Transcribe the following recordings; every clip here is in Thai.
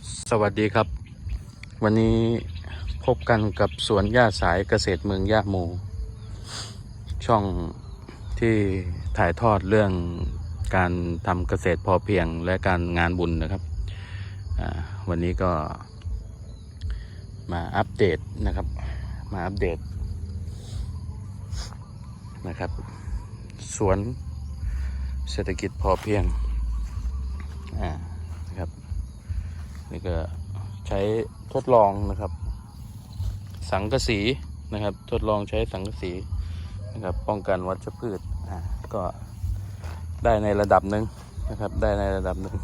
สวัสดีครับ วันนี้พบกันกับสวนย่าสายเกษตรเมืองย่าโม ช่องที่ถ่ายทอดเรื่องการทำเกษตรพอเพียงและการงานบุญนะครับ วันนี้ก็มาอัปเดตนะครับ มาอัปเดตนะครับ สวนเศรษฐกิจพอเพียงอ่านะครับ นี่ก็ใช้ทดลองนะครับ สังกะสีนะครับ ทดลองใช้สังกะสีนะครับ ป้องกันวัชพืชอ่าก็ได้ในระดับหนึ่งนะครับ ได้ในระดับหนึ่ง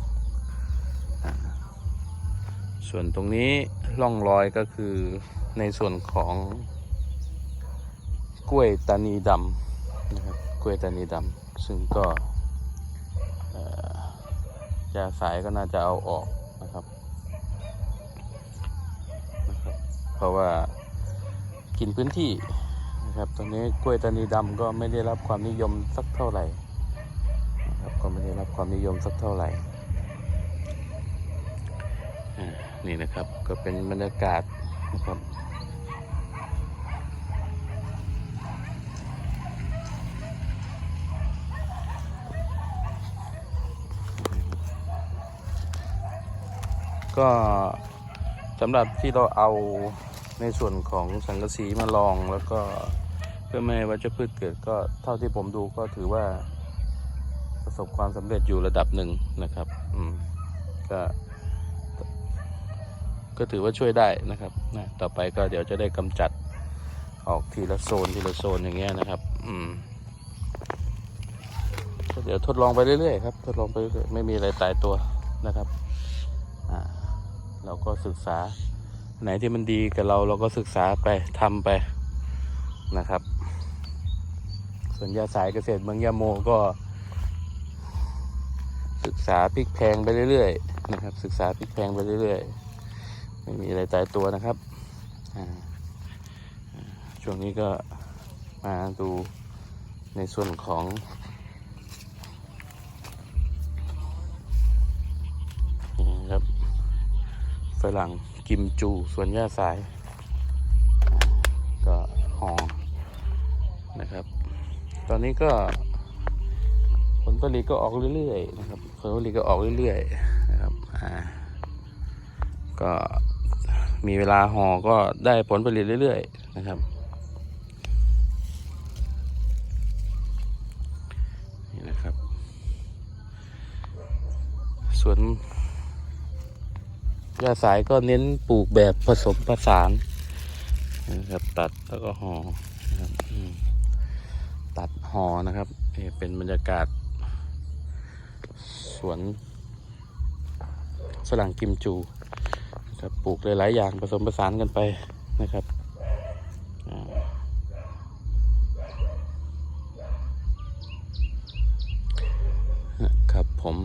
ส่วนตรงนี้ร่องรอยก็คือในส่วนของกล้วยตานีดำนะครับกล้วยตานีดำซึ่งก็เอ่อยาสายก็น่าจะเอาออกนะครับนะครับ เพราะว่ากินพื้นที่นะครับตอนนี้กล้วยตานีดำก็ไม่ได้รับความนิยมสักเท่าไหร่นะครับก็ไม่ได้รับความนิยมสักเท่าไหร่นี่นะครับก็เป็นบรรยากาศนะครับก็ำหรับที่เราเอาในส่วนของสังกะสีมาลองแล้วก็เพื่อไม่ให้วัชพืชเกิดก็เท่าที่ผมดูก็ถือว่าประสบความสำเร็จอยู่ระดับหนึ่งนะครับอืมก็ก็ถือว่าช่วยได้นะครับนะต่อไปก็เดี๋ยวจะได้กำจัดออกทีละโซนทีละโซนอย่างเงี้ยนะครับ อืมเดี๋ยวทดลองไปเรื่อยๆครับ ทดลองไปเรื่อยๆไม่มีอะไรตายตัวนะครับ เราก็ศึกษาไหนที่มันดีกับเราเราก็ศึกษาไปทำไปนะครับ ส่วนยาสายเกษตรเมืองยาโมก็ ศึกษาพริกแพงไปเรื่อยๆนะครับ ศึกษาพริกแพงไปเรื่อยๆไม่มีอะไรตายตัวนะครับช่วงนี้ก็มาดูในส่วนของ ฝรั่งกิมจูสวนหญ้าสาย ก็หอนะครับ ตอนนี้ก็ผลผลิตก็ออกเรื่อยๆนะครับผลผลิตก็ออกเรื่อยๆนะครับอ่าก็มีเวลาห่อก็ได้ผลผลิตเรื่อย ๆ นะครับนี่นะครับส่วน ยาสายก็เน้นปลูกแบบผสมผสานนะครับตัดแล้วก็ห่อนะครับตัดห่อนะครับนี่เป็นบรรยากาศ สวนฝรั่งกิมจูนะครับปลูกหลายๆอย่างผสมผสานกันไปนะครับอ่านะครับผม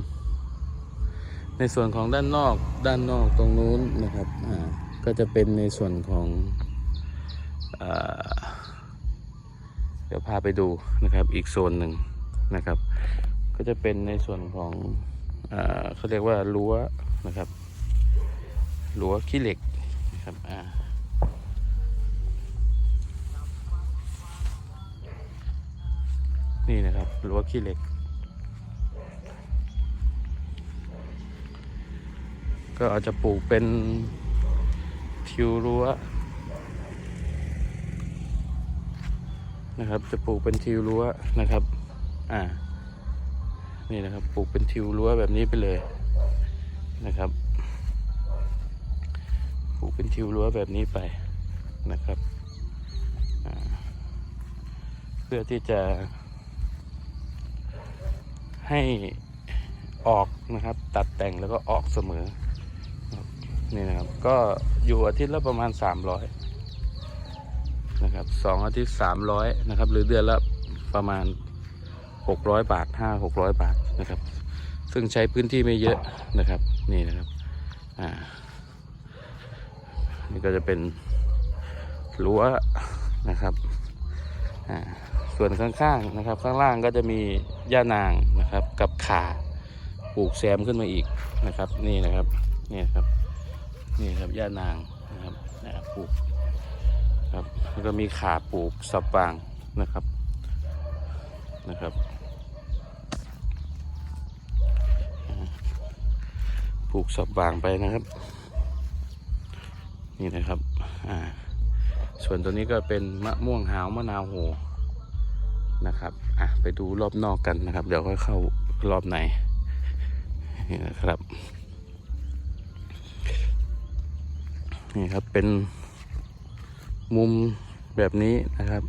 ในส่วนของด้านนอกด้านนอกตรงนู้นนะครับอ่าก็จะเป็นในส่วนของอเดี๋ยวพาไปดูนะครับอีกโซนหนึ่งนะครับ ก็จะเป็นในส่วนของอเขาเรียกว่ารั้วนะครับรั้วขี้เหล็กนะครับอ่านี่นะครับรั้วขี้เหล็ก ก็อาจจะปลูกเป็นทิวรั้วนะครับ จะปลูกเป็นทิวรั้วนะครับ อ่า นี่นะครับ ปลูกเป็นทิวรั้วแบบนี้ไปเลยนะครับ ปลูกเป็นทิวรั้วแบบนี้ไปนะครับ เพื่อที่จะให้ออกนะครับ ตัดแต่งแล้วก็ออกเสมอ นี่นะครับ ก็อยู่อาทิตย์ละประมาณ 300นะครับสองอาทิตย์ 300นะครับ หรือเดือนละประมาณ 600 บาท 5 600 บาทนะครับ ซึ่งใช้พื้นที่ไม่เยอะนะครับ นี่นะครับอ่านี่ก็จะเป็นรั้วนะครับอ่าส่วนข้างๆนะครับ ข้างล่างก็จะมีหญ้านางนะครับ กับขาปลูกแซมขึ้นมาอีกนะครับ นี่นะครับ นี่ครับ นี่ครับย่านางนะครับนะปลูกครับแล้วก็มีขาปลูกสับปางนะครับนะครับปลูกสับบางไปนะครับ นี่นะครับอ่าส่วนตัวนี้ก็เป็นมะม่วงหาวมะนาวโหนะครับอะไปดูรอบนอกกันนะครับ เดี๋ยวค่อยเข้ารอบในนี่นะครับ นี่ครับเป็นมุมแบบนี้นะครับ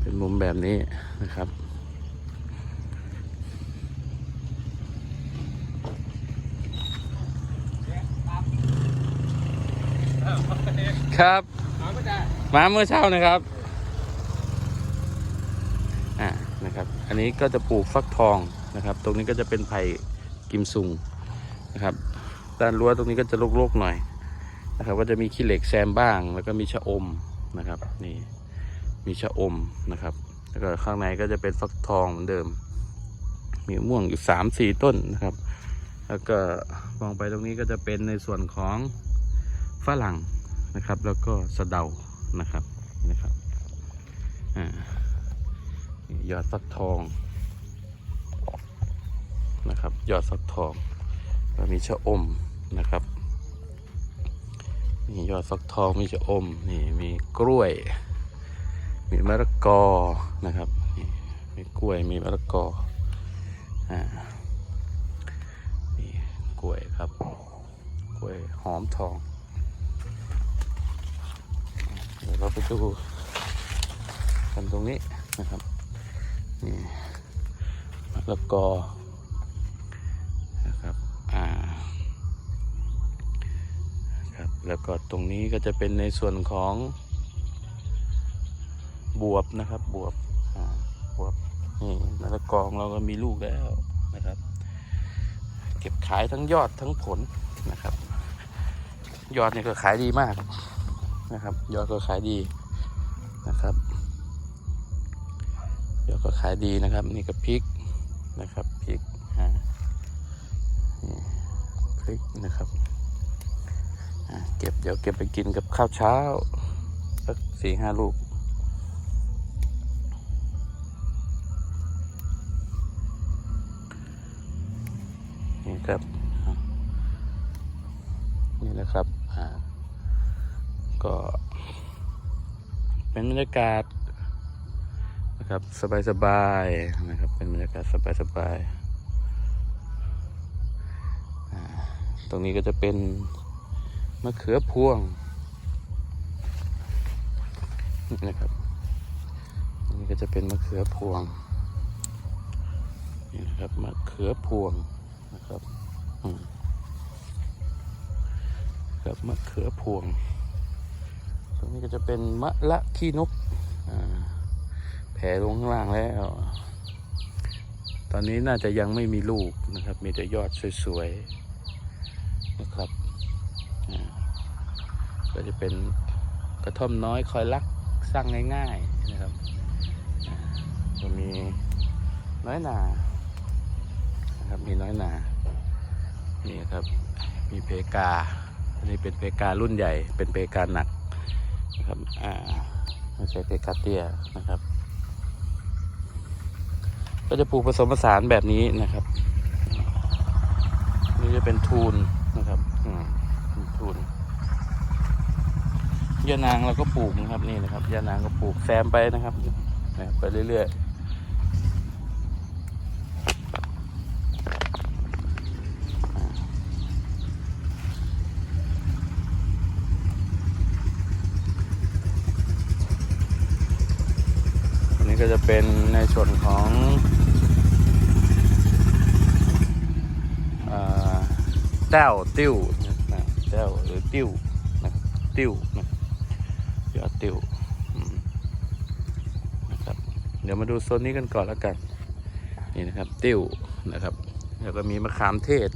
เป็นมุมแบบนี้นะครับครับมาเมื่อเช้านะครับอ่านะครับ อันนี้ก็จะปลูกฟักทองนะครับ ตรงนี้ก็จะเป็นไผ่กิมซุงนะครับ ด้านรั้วตรงนี้ก็จะโลกๆหน่อยนะครับ ก็จะมีขี้เหล็กแซมบ้าง แล้วก็มีชะอมนะครับนี่มีชะอมนะครับ แล้วก็ข้างในก็จะเป็นฟักทองเหมือนเดิม มีม่วงอยู่สามสี่ต้นนะครับ แล้วก็มองไปตรงนี้ก็จะเป็นในส่วนของฝรั่งนะครับ แล้วก็สะเดานะครับนะครับอ่านี่ยอดฟักทองนะครับยอดฟักทองแล้วมีชะอม นะครับนี่ยอดฟักทองมีชะอมนี่มีกล้วย มีมะละกอนะครับนี่มีกล้วยมีมะละกออ่านี่กล้วยครับกล้วยหอมทองเดี๋ยวเราไปดูกันตรงนี้นะครับนี่มะละกอนะครับอ่า ครับ แล้วก็ตรงนี้ก็จะเป็นในส่วนของบวบนะครับ บวบบวบนี่มะละกอของเราก็มีลูกแล้วนะครับ เก็บขายทั้งยอดทั้งผลนะครับ ยอดนี่ก็ขายดีมากนะครับ ยอดก็ขายดีนะครับยอดก็ขายดีนะครับ นี่ก็พริกนะครับพริกอ่านี่พริกนะครับ เก็บเดี๋ยวเก็บไปกินกับข้าวเช้าสักสี่ห้าลูก นี่ครับ นี่นะครับก็เป็นบรรยากาศนะครับสบายๆนะครับ เป็นบรรยากาศสบายๆตรงนี้ก็จะเป็น มะเขือพวงนี่นะครับนนี่ก็จะเป็นมะเขือพวงนี่นะครับมะเขือพวงนะครับอืมครับมะเขือพวง ตรงนี้ก็จะเป็นมะละขี้นกแผ่ลงข้างล่างแล้ว ตอนนี้น่าจะยังไม่มีลูกนะครับ มีแต่ยอดสวยๆนะครับ ก็จะเป็นกระท่อมน้อยคอยรักสร้างง่ายๆนะครับอ่าก็มีน้อยนานะครับมีน้อยนานี่ครับมีเพกาอันนี้เป็นเพการุ่นใหญ่ เป็นเพกาหนักนะครับอ่าไม่ใช่เพกาเตี้ยนะครับ ก็จะปลูกผสมผสานแบบนี้นะครับ นี่จะเป็นทูนนะครับอืม ทูนยานางเราก็ปลูกนะครับนี่นะครับยานางก็ปลูกแซมไปนะครับไปเรื่อยๆอันนี้ก็จะเป็นในส่วนของอ่าแต้วติ้ว แต้วหรือติ้วนะครับติ้วนะครับยอดติ้วนะครับ เดี๋ยวมาดูโซนนี้กันก่อนแล้วกัน นี่นะครับติ้วนะครับ แล้วก็มีมะขามเทศ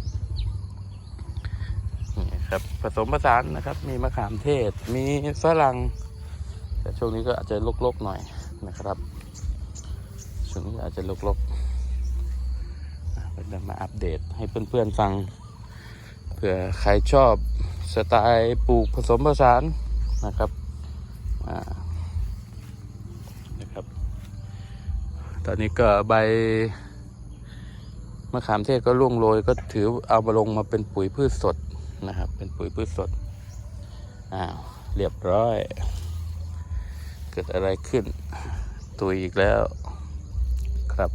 นี่ครับผสมผสานนะครับ มีมะขามเทศ มีฝรั่งแต่ช่วงนี้ก็อาจจะลกๆหน่อยนะครับช่วงนี้อาจจะลกๆอะก็จะมาอัปเดตให้เพื่อนๆฟัง ผื่อใครชอบสไตล์ปลูกผสมผสานนะครับนะครับ ตอนนี้ก็ใบมะขามเทศก็ร่วงโรยก็ถือเอามาลงมาเป็นปุ๋ยพืชสดนะครับ เป็นปุ๋ยพืชสดอ้าวเรียบร้อย เกิดอะไรขึ้น ตุยอีกแล้วครับ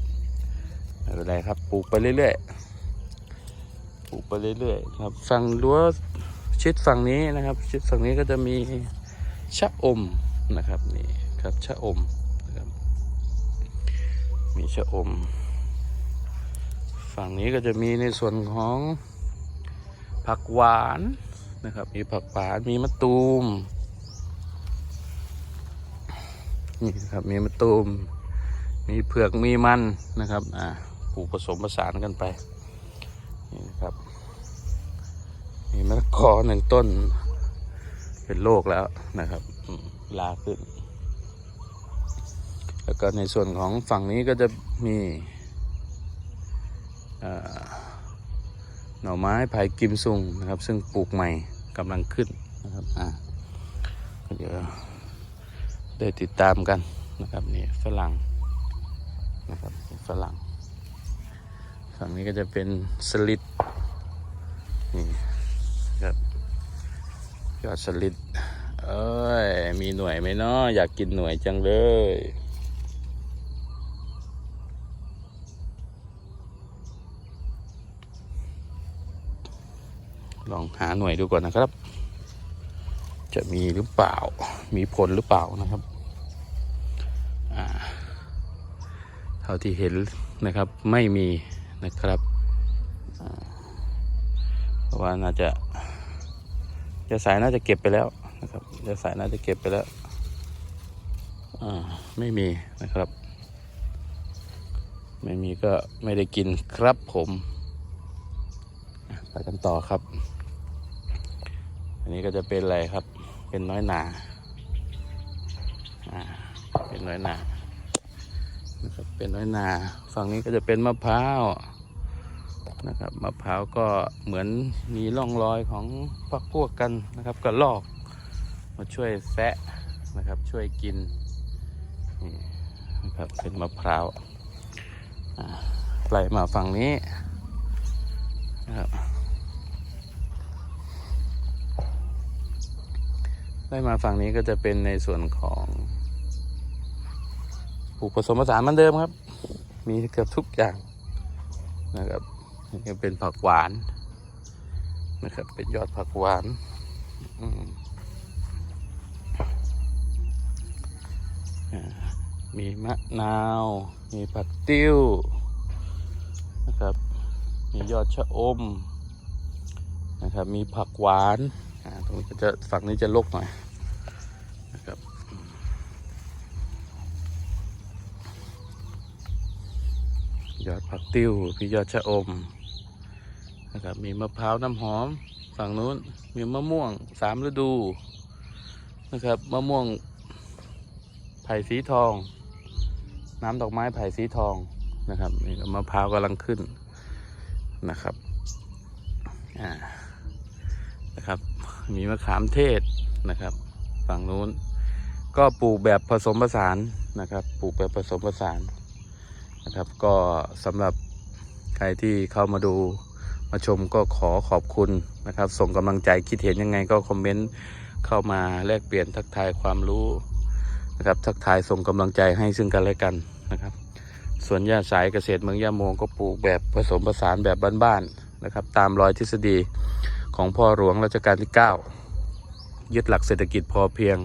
ไม่เป็นไรครับปลูกไปเรื่อยๆ ปลูกไปเรื่อยๆครับ ฝั่งรั้วชิดฝั่งนี้นะครับ ชิดฝั่งนี้ก็จะมีชะอมนะครับนี่ครับชะอมนะครับมีชะอม ฝั่งนี้ก็จะมีในส่วนของผักหวานนะครับ มีผักหวานมีมะตูมนี่ครับมีมะตูม มีเผือกมีมันนะครับอ่าปลูกผสมผสานกันไป นี่นะครับมีมะละกอหนึ่งต้น เป็นโรคแล้วนะครับลาขึ้น แล้วก็ในส่วนของฝั่งนี้ก็จะมีหน่อไม้ไผ่กิมซุงนะครับ ซึ่งปลูกใหม่กำลังขึ้นนะครับอ่าก็เดี๋ยวได้ติดตามกันนะครับนี่ฝรั่งนะครับฝรั่ง ฝั่งนี้ก็จะเป็นสลิดนี่ครับยอดสลิดเอ้ย มีหน่วยไหมเนาะอยากกินหน่วยจังเลยลองหาหน่วยดูก่อนนะครับ จะมีหรือเปล่า มีผลหรือเปล่านะครับ เท่าที่เห็นนะครับไม่มี นะครับเพราะว่าน่าจะยาสายน่าจะเก็บไปแล้วนะครับยาสายน่าจะเก็บไปแล้วไม่มีนะครับ ไม่มีก็ไม่ได้กินครับผมไปกันต่อครับ อันนี้ก็จะเป็นอะไรครับ เป็นน้อยหน่าเป็นน้อยหนา นะครับเป็นน้อยนา ฝั่งนี้ก็จะเป็นมะพร้าวนะครับมะพร้าวก็เหมือนมีร่องรอยของพักพวกกันนะครับกระลอกมาช่วยแซะนะครับช่วยกินนี่นะครับเป็นมะพร้าวอ่าไล่มาฝั่งนี้นะครับได้มาฝั่งนี้ก็จะเป็นในส่วนของ ปลูกผสมผสานเหมือนเดิมครับ มีเกือบทุกอย่างนะครับนี่เป็นผักหวานนะครับ เป็นยอดผักหวานมีมะนาว มีผักติ้วนะครับ มียอดชะอมนะครับ มีผักหวานตรงนี้จะฝั่งนี้จะลกหน่อยนะครับ ยอดผักติ้วมียอดชะอมนะครับมีมะพร้าวน้ำหอมฝั่งนู้นมีมะม่วงสามฤดูนะครับมะม่วงไผ่สีทอง น้ำดอกไม้ไผ่สีทองนะครับนี่มะพร้าวกำลังขึ้นนะครับอ่านะครับมีมะขามเทศนะครับ ฝั่งนู้นก็ปลูกแบบผสมผสานนะครับ ปลูกแบบผสมผสาน นะครับ ก็สำหรับใครที่เข้ามาดูมาชมก็ขอขอบคุณนะครับ ส่งกำลังใจคิดเห็นยังไงก็คอมเมนต์เข้ามาแลกเปลี่ยนทักทายความรู้นะครับทักทายส่งกำลังใจให้ซึ่งกันและกันนะครับสวนย่าสายเกษตรเมืองย่าโมงก็ปลูกแบบผสมผสานแบบบ้านๆนะครับ ตามรอยทฤษฎีของพ่อหลวงรัชกาลที่ 9 ยึดหลักเศรษฐกิจพอเพียง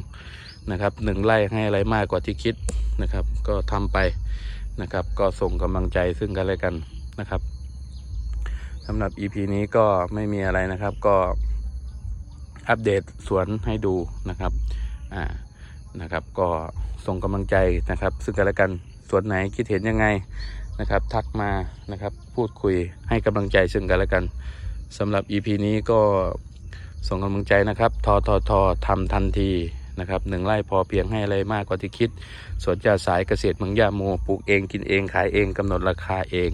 นะครับหนึ่งไร่ให้อะไรมากกว่าที่คิดนะครับ ก็ทำไป นะครับ ก็ส่งกำลังใจซึ่งกันและกันนะครับสำหรับ EP นี้ก็ไม่มีอะไรนะครับ ก็อัปเดตสวนให้ดูนะครับอ่านะครับ ก็ส่งกำลังใจนะครับ ซึ่งกันและกันสวนไหนคิดเห็นยังไงนะครับ ทักมานะครับ พูดคุยให้กำลังใจซึ่งกันและกันสำหรับ EP นี้ก็ส่งกำลังใจนะครับ ทอทอทอทำทันที นะครับหนึ่งไร่พอเพียงให้อะไรมากกว่าที่คิดสวนยาสายเกษตรเมืองยาโมปลูกเองกินเองขายเองกำหนดราคาเอง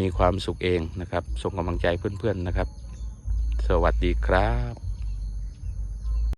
มีความสุขเองนะครับ ส่งกำลังใจเพื่อนๆนะครับ สวัสดีครับ